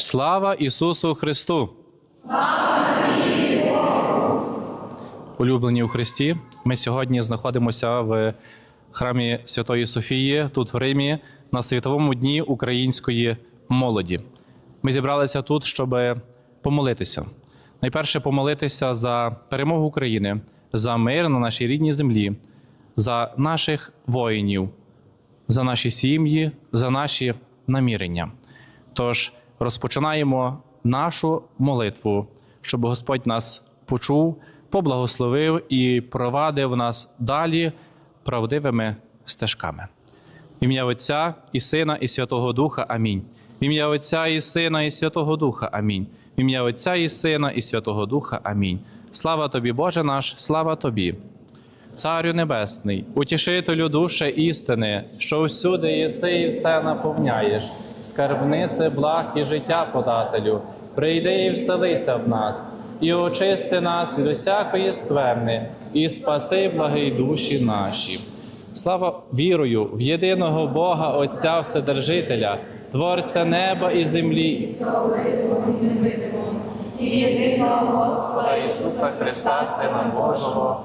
Слава Ісусу Христу! Улюблені у Христі. Ми сьогодні знаходимося в храмі Святої Софії, тут в Римі, на світовому дні української молоді. Ми зібралися тут, щоб помолитися. Найперше помолитися за перемогу України, за мир на нашій рідній землі, за наших воїнів, за наші сім'ї, за наші намірення. Тож розпочинаємо нашу молитву, щоб Господь нас почув, поблагословив і провадив нас далі правдивими стежками. В ім'я Отця і Сина, і Святого Духа. Амінь. В ім'я Отця і Сина, і Святого Духа. Амінь. В ім'я Отця і Сина, і Святого Духа. Амінь. Слава тобі, Боже наш, слава тобі. Царю Небесний, утішителю душе істини, що всюди єси і все наповняєш, скарбнице благ і життя подателю, прийди і вселися в нас, і очисти нас від усякої скверни, і спаси благий душі наші. Слава вірою в єдиного Бога Отця Вседержителя, Творця неба і землі, і єдиного Господа Ісуса Христа, Сина Божого,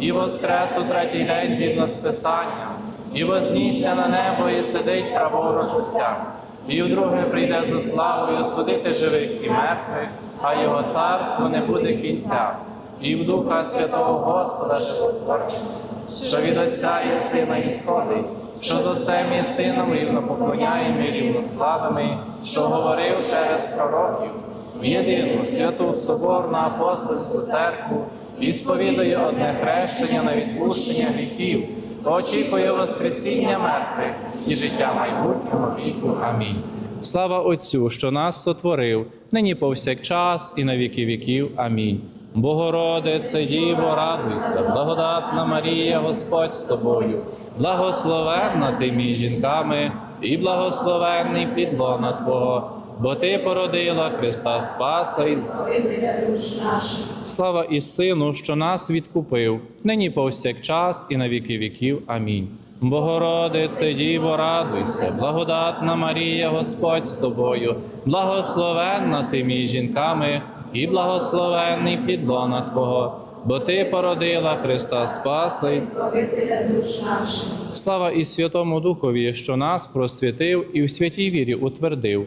і воскрес у третій день згідно з Писанням, і вознісся на небо, і сидить праворуч Отця, і вдруге прийде зі славою судити живих і мертвих, а його царство не буде кінця, і в Духа Святого Господа животворчого, що від Отця і Сина і сходить, що з Отцем і Сином рівно поклоняємо і рівно славимо, що говорив через пророків, в єдину святу Соборну апостольську церкву сповідує одне хрещення на відпущення гріхів, очікує Воскресіння мертвих і життя майбутнього віку. Амінь. Слава Отцю, що нас сотворив, нині повсякчас і на віки віків. Амінь. Богородице, Діво, радуйся, благодатна Марія, Господь з тобою, благословенна ти між жінками, і благословенний підлона Твого, бо Ти породила Христа Спаса і. Слава і Сину, що нас відкупив, нині повсякчас і на віки віків. Амінь. Богородице, Діво, радуйся, благодатна Марія, Господь з тобою, благословенна ти між жінками, і благословенний підлона Твого, бо Ти породила Христа Спаса. і. Слава і Святому Духові, що нас просвятив і в святій вірі утвердив,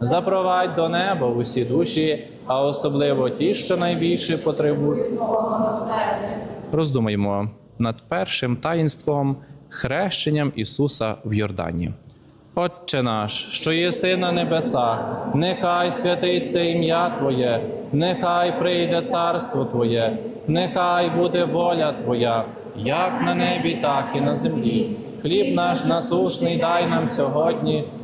запровадь до неба усі душі, а особливо ті, що найбільше потребують. Роздумаємо над першим таїнством хрещенням Ісуса в Йордані. Отче наш, що єси на небесах, нехай святиться ім'я Твоє, нехай прийде царство Твоє, нехай буде воля Твоя, як на небі, так і на землі. Хліб наш насушний дай нам сьогодні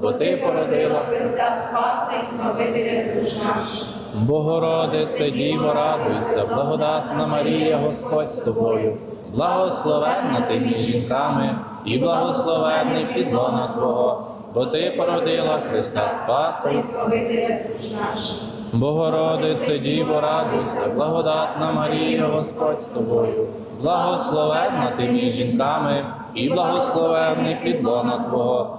бо Ти породила Христа Спаса і Збавителя душ наших. Богородице, Діво, радуйся, благодатна Марія, Господь з тобою, благословенна ти між жінками, і благословенний плід лона Твого, бо Ти породила Христа Спаса. і Збавителя душ наших. Богородице, Діво, радуйся, благодатна Марія, Господь з тобою, благословенна ти між жінками, і благословенний плід лона Твого,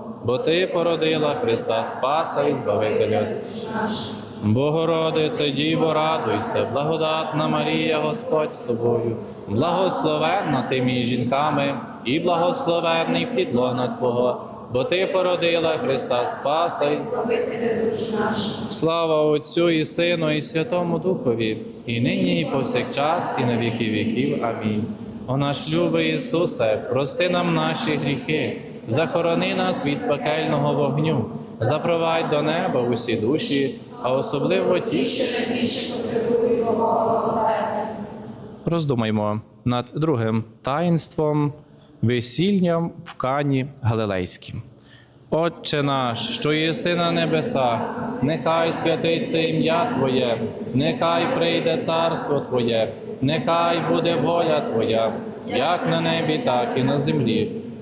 бо Ти породила Христа Спаса і Збавителя. Богородице, Діво, радуйся, благодатна Марія, Господь з тобою, благословенна ти між жінками, і благословенний плід лона Твого, бо Ти породила Христа Спаса і Збавителя душ. Слава Отцю і Сину, і Святому Духові, і нині, і повсякчас, і на віки віків. Амінь. О наш любий Ісусе, прости нам наші гріхи, захорони нас від пекельного вогню, запровадь до неба усі душі, а особливо ті, що найбільше себе. роздумаймо над другим таїнством весіллям в Кані Галилейськім. Отче наш, що єси на небесах, нехай святиться ім'я Твоє, нехай прийде царство Твоє, нехай буде воля Твоя, як на небі, так і на землі.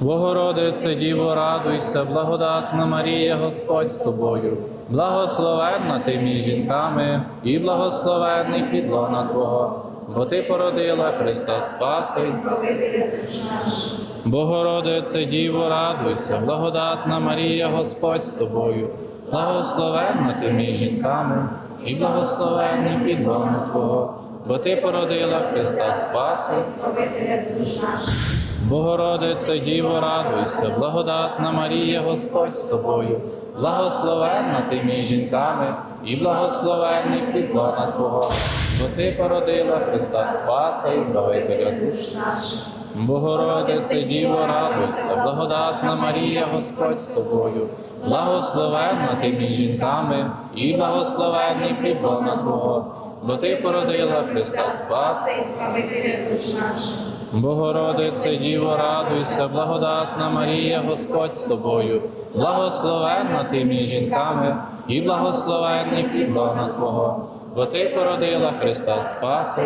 Богородице, Діво, радуйся, благодатна Марія, Господь з тобою, благословенна ти між жінками, і благословенний плід лона Твого, бо Ти породила Христа наших. Богородице, Діво, радуйся, благодатна Марія, Господь з тобою, благословенна ти між жінками, і благословенний плід лона Твого, бо Ти породила Христа Спаса Богородице, Діво, радуйся, благодатна Марія, Господь з тобою, благословенна ти між жінками, і благословенний плід лона Твого, бо Ти породила Христа Спаса і Збавителя душ. Наших. Богородице, Діво, радуйся, благодатна Марія, Господь з тобою, благословенна ти між жінками, і благословенний плід лона Твого, бо Ти породила Христа Спаса. Богородице, Діво, радуйся, благодатна Марія, Господь з тобою, благословенна ти між жінками, і благословенний плідлона Твого, бо Ти породила Христа Спаси.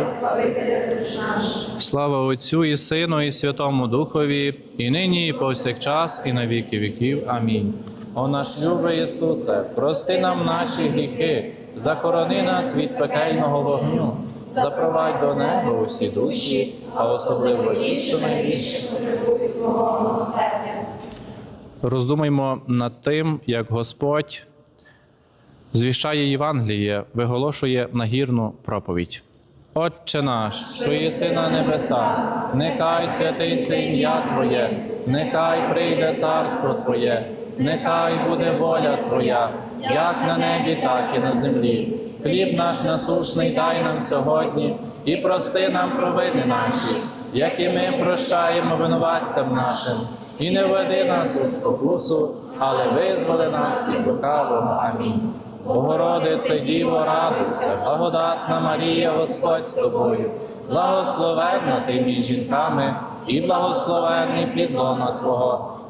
Слава Отцю і Сину, і Святому Духові, і нині, і повсякчас, і на віки віків. Амінь. О наш любий Ісусе, прости нам наші гріхи, захорони нас від пекельного вогню, запровадь до неба усі душі, а особливо ті, що найбільше. Роздумаймо над тим, як Господь звіщає Євангеліє, виголошує нагірну проповідь. Отче наш, що єси на небесах, нехай святиться ім'я Твоє, нехай прийде царство Твоє, нехай буде воля Твоя, як на небі, так і на землі. Хліб наш насушний дай нам сьогодні, і прости нам провини наші, як і ми прощаємо винуватцям нашим, і не веди нас у спокусу, але визволи нас від лукавого. Амінь. Богородице Діво, радуйся, благодатна Марія, Господь з тобою, благословенна ти між жінками, і благословенний плід лона Твого,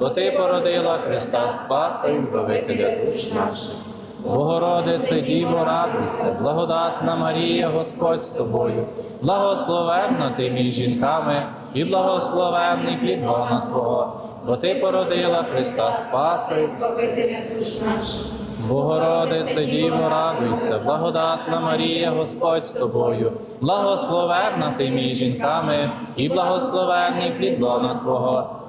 бо Ти породила Христа Спаса і Збавителя душ наших. Богородице Діво, радуйся, благодатна Марія, Господь з тобою, благословенна ти між жінками, і благословенний плід лона Твого, бо Ти породила Христа Спаса і Збавителя душ наших. Богородице Діво, радуйся, благодатна Марія, Господь з тобою, благословенна ти між жінками, і благословенний плід лона Твого,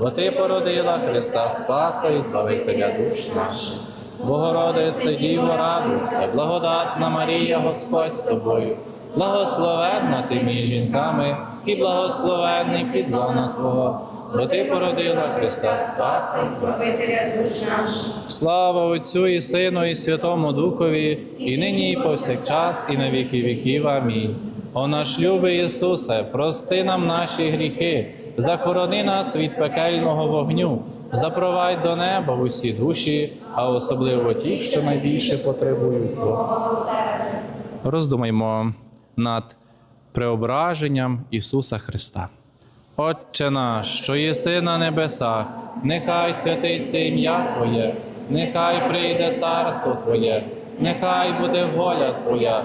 бо Ти породила Христа Спаса і Збавителя душ наших. Богородице Діво, радуйся, благодатна Марія, Господь з тобою, благословенна ти між жінками, і благословенний плід лона Твого, бо Ти породила Христа Спаса і. Збавителя душ наших. Слава Отцю і Сину, і Святому Духові, і нині, і повсякчас, і на віки віків. Амінь. О наш любий Ісусе, прости нам наші гріхи, захорони нас від пекельного вогню, запровадь до неба усі душі, а особливо ті, що найбільше потребують Твого. Роздумаймо над преображенням Ісуса Христа. Отче наш, що єси на небесах, нехай святиться ім'я Твоє, нехай прийде царство Твоє, нехай буде воля Твоя,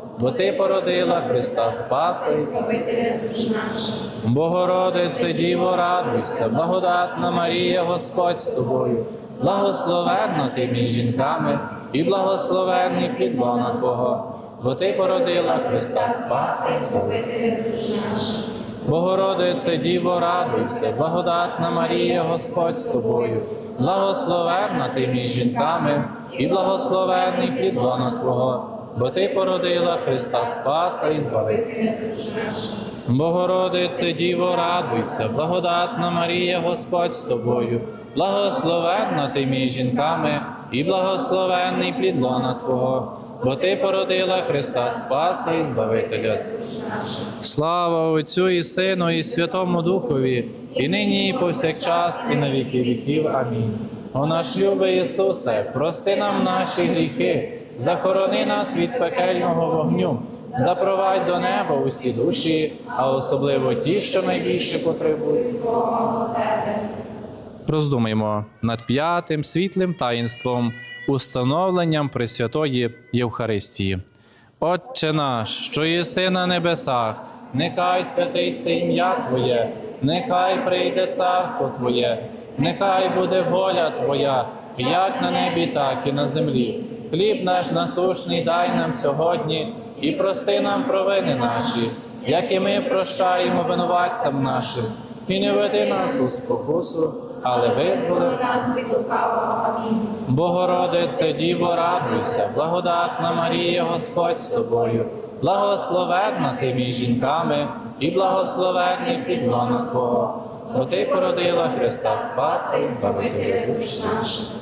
бо Ти породила Христа наших. Богородице Діво, радуйся, благодатна Марія, Господь з тобою, благословенна ти між жінками, і благословенний підлона Твого, бо Ти породила Христа наших. Богородице Діво, радуйся, благодатна Марія, Господь з тобою, благословенна ти між жінками, і благословенний плід лона Твого, бо Ти породила Христа Спаса і Збавителя. Богородице Діво, радуйся, благодатна Марія, Господь з тобою, благословенна ти між жінками, і благословенний плід лона Твого, бо Ти породила Христа Спаса і Збавителя. Слава Отцю і Сину, і Святому Духові, і нині, і повсякчас, і на віки віків. Амінь. О наш любий Ісусе, прости нам наші гріхи, захорони нас від пекельного вогню, запровадь до неба усі душі, а особливо ті, що найбільше потребують. Роздумаймо над п'ятим світлим таїнством, установленням Пресвятої Євхаристії. Отче наш, що єси на небесах, нехай святиться ім'я Твоє, нехай прийде царство Твоє, нехай буде воля Твоя, як на небі, так і на землі. Хліб наш насушний дай нам сьогодні і прости нам провини наші, як і ми прощаємо винуватцям нашим, і не веди нас у спокусу, але визволи нас від лукавого. Амінь. Богородице Діво, радуйся, благодатна Марія, Господь з тобою, благословенна ти між жінками, і благословенний підлона Твого, бо ти породила Христа Спаса і Збавителя душ наших.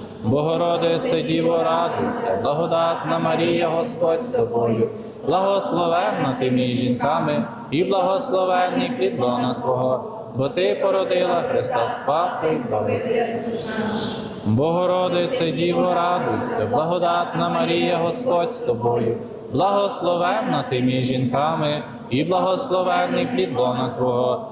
Богородице Діво, радуйся, благодатна Марія, Господь з тобою, благословенна ти між жінками, і благословенний плід лона Твого, бо ти породила Христа Спаса і Збавителя. Богородице Діво, радуйся, благодатна Марія, Господь з тобою, благословенна ти між жінками, і благословенний плід лона Твого,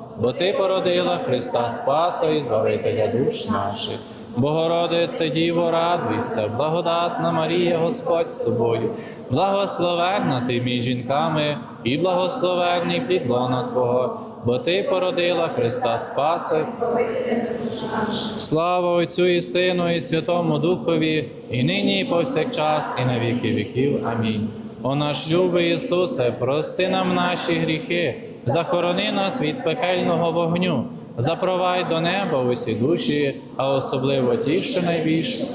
бо ти породила Христа Спаса і Збавителя душ наших. Богородице Діво, радуйся, благодатна Марія, Господь з тобою, благословенна ти між жінками, і благословенний плід Твого, бо Ти породила Христа Спаси. Слава Отцю і Сину, і Святому Духові, і нині, і повсякчас, і на віки віків. Амінь. О наш любий Ісусе, прости нам наші гріхи, захорони нас від пекельного вогню, запровадь до неба усі душі, а особливо ті, що найбільше.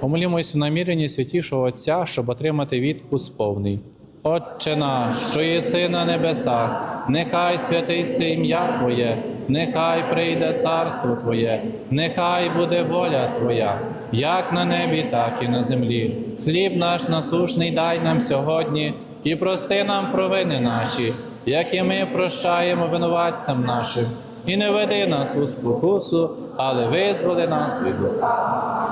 Помолімось в наміренні святішого Отця, щоб отримати відпуск повний. Отче наш, що єси на небесах, нехай святиться ім'я Твоє, нехай прийде царство Твоє, нехай буде воля Твоя, як на небі, так і на землі. Хліб наш насушний дай нам сьогодні і прости нам провини наші, як і ми прощаємо винуватцям нашим, і не веди нас у спокусу, але визволи нас від лукавого.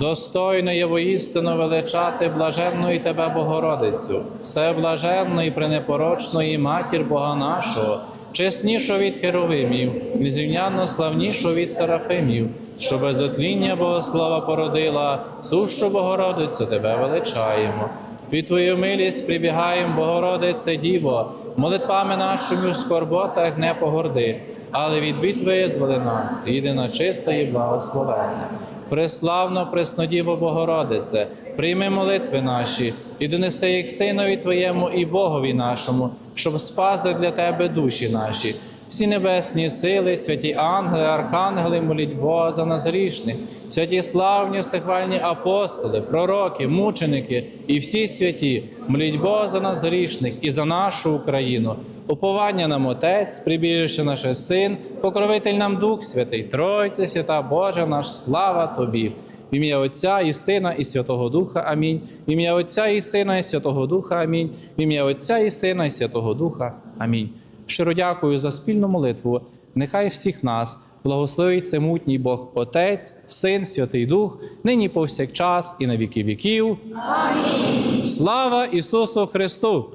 Достойно є воістину величати блаженну і тебе Богородицю, все блаженну і пренепорочної матір Бога нашого, чеснішу від херовимів, незрівнянно славнішу від серафимів, що без отління Богослова породила, сущу Богородицю тебе величаємо. Під Твою милість прибігаємо, Богородице Діво, молитвами нашими в скорботах не погорди, але від бід визволи нас, єдина чиста і благословенна. Преславно, преснодіво Богородице, прийми молитви наші і донеси їх Синові Твоєму і Богові нашому, щоб спасли для Тебе душі наші. Всі небесні сили, святі ангели, архангели, моліть Бога за нас грішних, святі славні, всехвальні апостоли, пророки, мученики і всі святі, моліть Бога за нас грішних і за нашу Україну. Уповання нам Отець, прибіжище наше Син, покровитель нам Дух Святий, Тройця, свята Божа наш, слава Тобі. В ім'я Отця і Сина, і Святого Духа. Амінь. В ім'я Отця і Сина, і Святого Духа. Амінь. В ім'я Отця і Сина, і Святого Духа. Амінь. Щиро дякую за спільну молитву. Нехай всіх нас благословить всемутній Бог Отець, Син, Святий Дух, нині повсякчас і на віки віків. Амінь. Слава Ісусу Христу!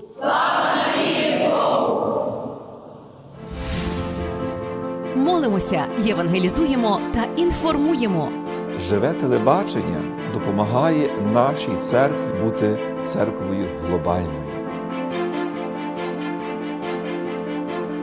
Молимося, євангелізуємо та інформуємо. Живе телебачення допомагає нашій церкві бути церквою глобальною.